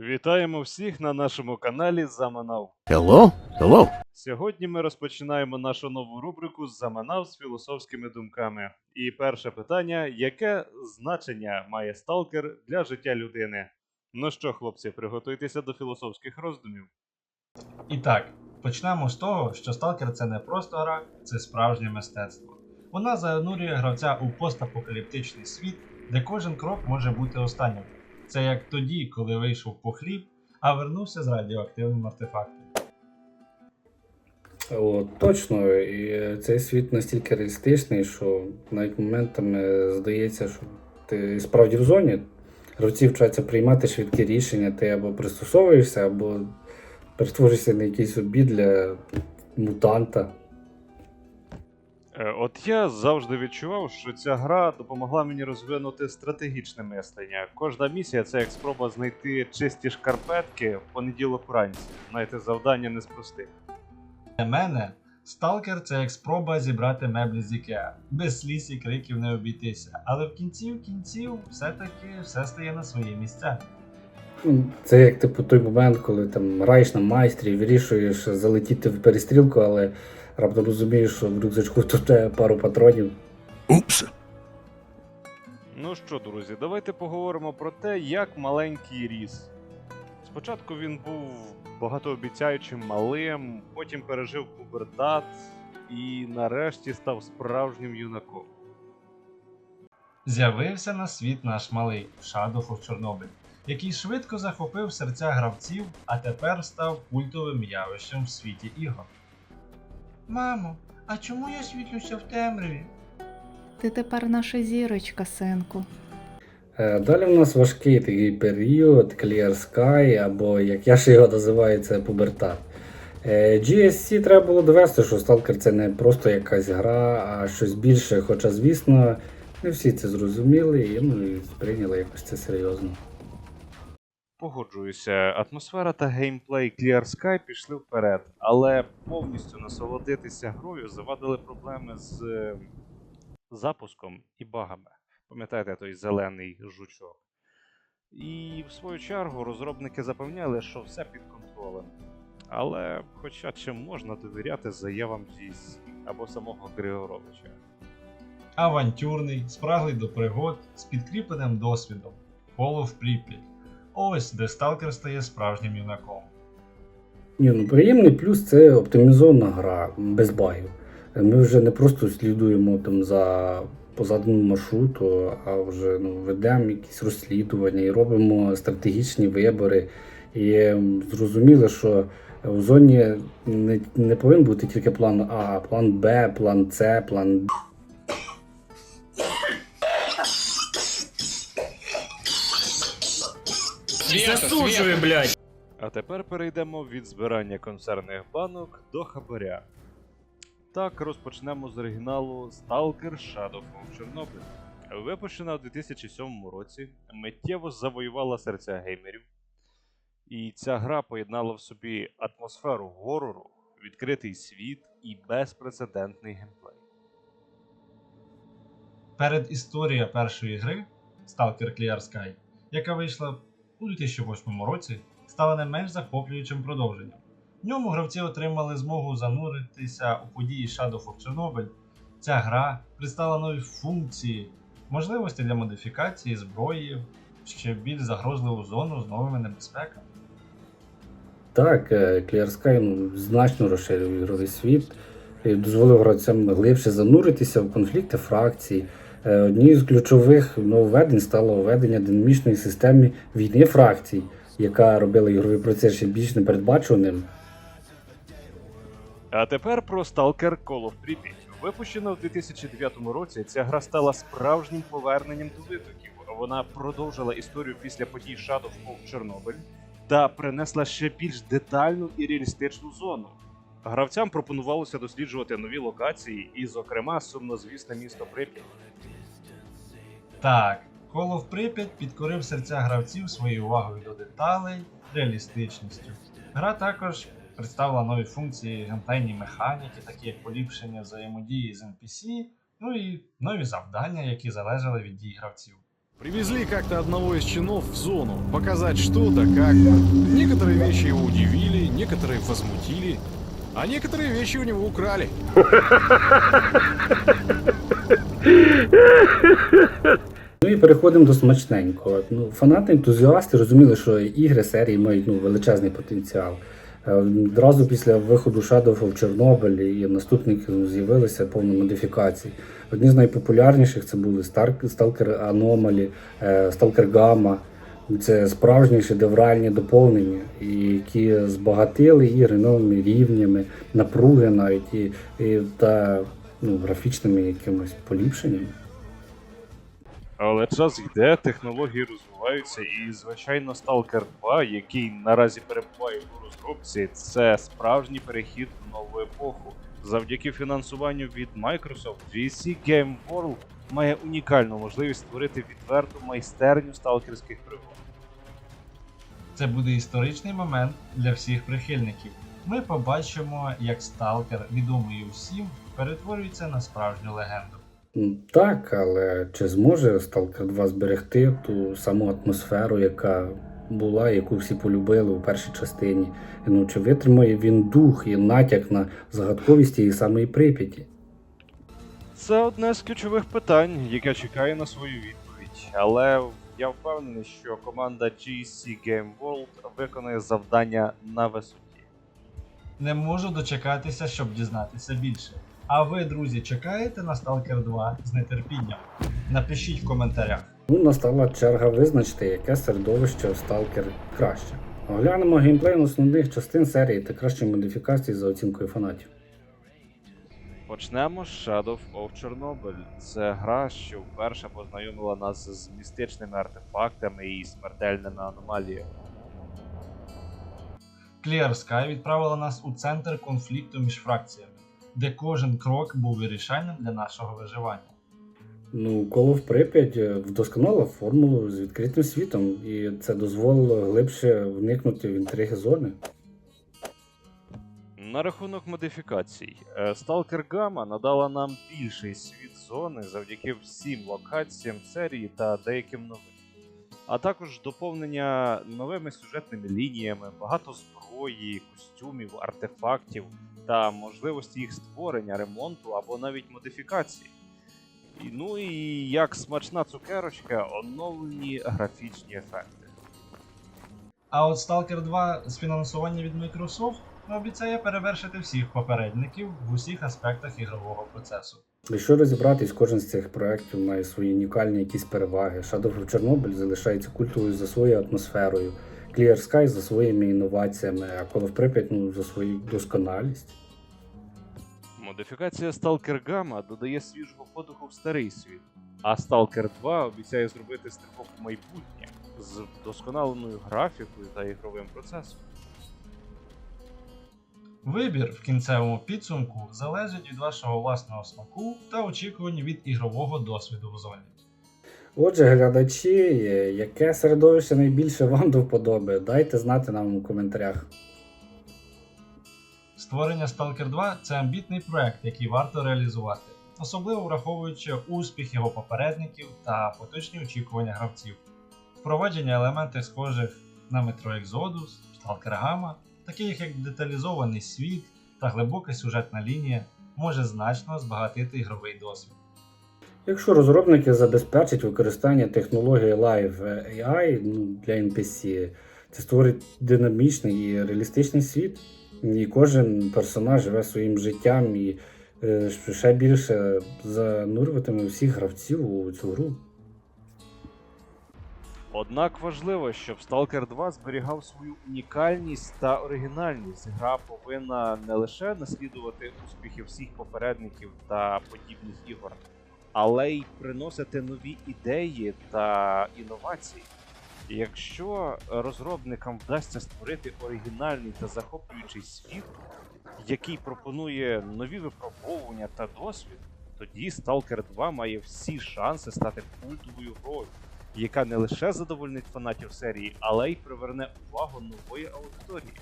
Вітаємо всіх на нашому каналі Заманав. Hello? Hello? Сьогодні ми розпочинаємо нашу нову рубрику Заманав з філософськими думками. І перше питання: яке значення має сталкер для життя людини? Ну що, хлопці, приготуйтеся до філософських роздумів. І так, почнемо з того, що Сталкер це не просто гра, це справжнє мистецтво. Вона занурює гравця у постапокаліптичний світ, де кожен крок може бути останнім. Це як тоді, коли вийшов по хліб, а вернувся з радіоактивним артефактом. О, точно, і цей світ настільки реалістичний, що навіть моментами здається, що ти справді в зоні. Гравці вчаться приймати швидкі рішення, ти або пристосовуєшся, або перетворишся на якийсь обід для мутанта. Е, От я завжди відчував, що ця гра допомогла мені розвинути стратегічне мислення. Кожна місія це як спроба знайти чисті шкарпетки в понеділок вранці. Знаєте, завдання не з. Для мене Сталкер це як спроба зібрати меблі з Ікеа. Без сліз і криків не обійтися. Але в кінці в кінців все-таки все стає на свої місця. Це як типу той момент, коли там граєш на майстрі, вирішуєш залетіти в перестрілку, але раптом розумієш, що в рюкзачку тут пару патронів. Oops. Ну що, друзі, давайте поговоримо про те, як маленький ріс. Спочатку він був багатообіцяючим малим, потім пережив пубертат і нарешті став справжнім юнаком. З'явився на світ наш малий Shadow of Чорнобиль, який швидко захопив серця гравців, а тепер став культовим явищем в світі ігор. Мамо, а чому я світлюся в темряві? Ти тепер наша зірочка, синку. Е, Далі в нас важкий такий період, Clear Sky, або як я ще його називаю, це пубертат. Е, GSC треба було довести, що Stalker це не просто якась гра, а щось більше. Хоча, звісно, не всі це зрозуміли і, ну, і сприйняли якось це серйозно. Погоджуюся, атмосфера та геймплей Clear Sky пішли вперед, але повністю насолодитися грою завадили проблеми з е, запуском і багами. Пам'ятаєте той зелений жучок? І в свою чергу розробники запевняли, що все під контролем. Але хоча чи можна довіряти заявам GSC або самого Григоровича? Авантюрний, спраглий до пригод з підкріпленим досвідом. Call of Pripyat. Ось де Сталкер стає справжнім юнаком. Ні, ну приємний плюс це оптимізована гра без багів. Ми вже не просто слідуємо там за по маршруту, а вже ну, ведемо якісь розслідування і робимо стратегічні вибори. І зрозуміло, що в зоні не, не повинен бути тільки план а план Б, план С, план Д. Засуджую, блядь. А тепер перейдемо від збирання консервних банок до хабаря. Так, розпочнемо з оригіналу Stalker Shadow of Chernobyl. Випущена у 2007 році, миттєво завоювала серця геймерів. І ця гра поєднала в собі атмосферу горору, відкритий світ і безпрецедентний геймплей. Перед історія першої гри Stalker Clear Sky, яка вийшла у 2008 році, стала не менш захоплюючим продовженням. В ньому гравці отримали змогу зануритися у події Shadow of Chernobyl. Ця гра представила нові функції, можливості для модифікації зброї, ще більш загрозливу зону з новими небезпеками. Так, е, Clear Sky значно розширив ігровий світ і дозволив гравцям глибше зануритися в конфлікти фракцій. Е, Однією з ключових нововведень стало введення динамічної системи війни фракцій, яка робила ігровий процес ще більш непередбачуваним. А тепер про Stalker Call of Pripyat. Випущена у 2009 році, ця гра стала справжнім поверненням до витоків. Вона продовжила історію після подій Shadow of Чорнобиль та принесла ще більш детальну і реалістичну зону. Гравцям пропонувалося досліджувати нові локації і, зокрема, сумнозвісне місто Прип'ять. Так, Call of Pripyat підкорив серця гравців своєю увагою до деталей, реалістичністю. Гра також представила нові функції геймплейні механіки, такі як поліпшення взаємодії з NPC, ну і нові завдання, які залежали від дій гравців. Привезли как-то одного из чинов в зону, показать что-то, как. Некоторые вещи его удивили, некоторые возмутили, а некоторые вещи у него украли. Ну і переходимо до смачненького. Ну, фанати ентузіасти розуміли, що ігри серії мають ну, величезний потенціал. Е, Одразу після виходу Shadow of Chernobyl і наступних ну, з'явилися повно модифікацій. Одні з найпопулярніших це були Stalker Anomaly, е, Stalker Gamma. Це справжні шедевральні доповнення, які збагатили ігри новими рівнями, напруги навіть і, і та ну, графічними якимось поліпшеннями. Але час йде, технології розвиваються, і, звичайно, Stalker 2, який наразі перебуває у розробці, це справжній перехід в нову епоху. Завдяки фінансуванню від Microsoft, GSC Game World має унікальну можливість створити відверту майстерню сталкерських пригод. Це буде історичний момент для всіх прихильників. Ми побачимо, як сталкер, відомий усім, перетворюється на справжню легенду. Так, але чи зможе Stalker 2 зберегти ту саму атмосферу, яка була, яку всі полюбили у першій частині? Ну, чи витримає він дух і натяк на загадковість тієї самої Прип'яті? Це одне з ключових питань, яке чекає на свою відповідь. Але я впевнений, що команда GSC Game World виконає завдання на висоті. Не можу дочекатися, щоб дізнатися більше. А ви, друзі, чекаєте на Stalker 2 з нетерпінням? Напишіть в коментарях. Ну, настала черга визначити, яке середовище в Stalker краще. Оглянемо геймплей основних частин серії та кращі модифікації за оцінкою фанатів. Почнемо з Shadow of Chernobyl. Це гра, що вперше познайомила нас з містичними артефактами і смертельними аномаліями. Clear Sky відправила нас у центр конфлікту між фракціями, де кожен крок був вирішальним для нашого виживання. Ну, Call of Pripyat е, вдосконалив формулу з відкритим світом, і це дозволило глибше вникнути в інтриги зони. На рахунок модифікацій, е, Stalker Gamma надала нам більший світ зони завдяки всім локаціям серії та деяким новим. А також доповнення новими сюжетними лініями, багато зброї, костюмів, артефактів та можливості їх створення, ремонту або навіть модифікації. І, ну і як смачна цукерочка, оновлені графічні ефекти. А от Stalker 2 з фінансування від Microsoft обіцяє перевершити всіх попередників в усіх аспектах ігрового процесу. Якщо розібратись, кожен з цих проєктів має свої унікальні якісь переваги. Shadow of Chernobyl залишається культовою за своєю атмосферою, Clear Sky за своїми інноваціями, а Call of Pripyat ну, за свою досконалість. Модифікація Stalker Gamma додає свіжого подиху в старий світ, а Stalker 2 обіцяє зробити стрибок в майбутнє з вдосконаленою графікою та ігровим процесом. Вибір в кінцевому підсумку залежить від вашого власного смаку та очікувань від ігрового досвіду в зоні. Отже, глядачі, е, яке середовище найбільше вам до вподоби, дайте знати нам у коментарях. Створення Stalker 2 це амбітний проект, який варто реалізувати, особливо враховуючи успіх його попередників та поточні очікування гравців. Впровадження елементів схожих на Metro Exodus, Stalker Gamma, таких як деталізований світ та глибока сюжетна лінія, може значно збагатити ігровий досвід. Якщо розробники забезпечать використання технології Live AI ну, для NPC, це створить динамічний і реалістичний світ, і кожен персонаж живе своїм життям і е, ще більше занурюватиме всіх гравців у цю гру. Однак важливо, щоб Stalker 2 зберігав свою унікальність та оригінальність. Гра повинна не лише наслідувати успіхи всіх попередників та подібних ігор, але й приносити нові ідеї та інновації. Якщо розробникам вдасться створити оригінальний та захоплюючий світ, який пропонує нові випробовування та досвід, тоді Stalker 2 має всі шанси стати культовою грою, яка не лише задовольнить фанатів серії, але й приверне увагу нової аудиторії.